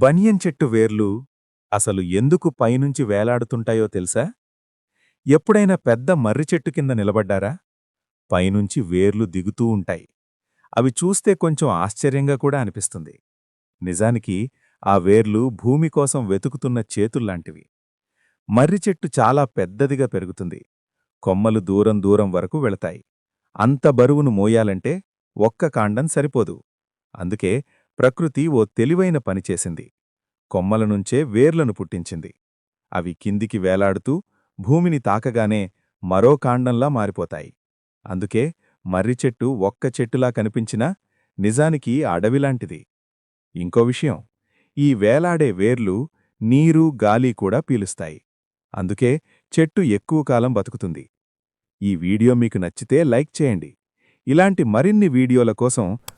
బనియన్ చెట్టు వేర్లు అసలు ఎందుకు పైనుంచి వేలాడుతుంటాయో తెలుసా? ఎప్పుడైనా పెద్ద మర్రి చెట్టు కింద నిలబడ్డారా? పైనుంచి వేర్లు దిగుతూ ఉంటాయి. అవి చూస్తే కొంచెం ఆశ్చర్యంగా కూడా అనిపిస్తుంది. నిజానికి ఆ వేర్లు భూమి కోసం వెతుకుతున్న చేతుల్లాంటివి. మర్రి చెట్టు చాలా పెద్దదిగా పెరుగుతుంది. కొమ్మలు దూరం దూరం వరకు వెళతాయి. అంత బరువును మోయాలంటే ఒక్క కాండం సరిపోదు. అందుకే ప్రకృతి ఓ తెలివైన పనిచేసింది కొమ్మలనుంచే కొమ్మల నుంచే వేర్లను పుట్టించింది. అవి కిందికి వేలాడుతూ భూమిని తాకగానే మరో కాండంలా మారిపోతాయి. అందుకే మర్రి చెట్టు ఒక్క చెట్టులా కనిపించినా నిజానికి అడవిలాంటిది. ఇంకో విషయం ఈ వేలాడే వేర్లు నీరు గాలి కూడా పీలుస్తాయి. అందుకే చెట్టు ఎక్కువ కాలం బతుకుతుంది. ఈ వీడియో మీకు నచ్చితే లైక్ చేయండి. ఇలాంటి మరిన్ని వీడియోల కోసం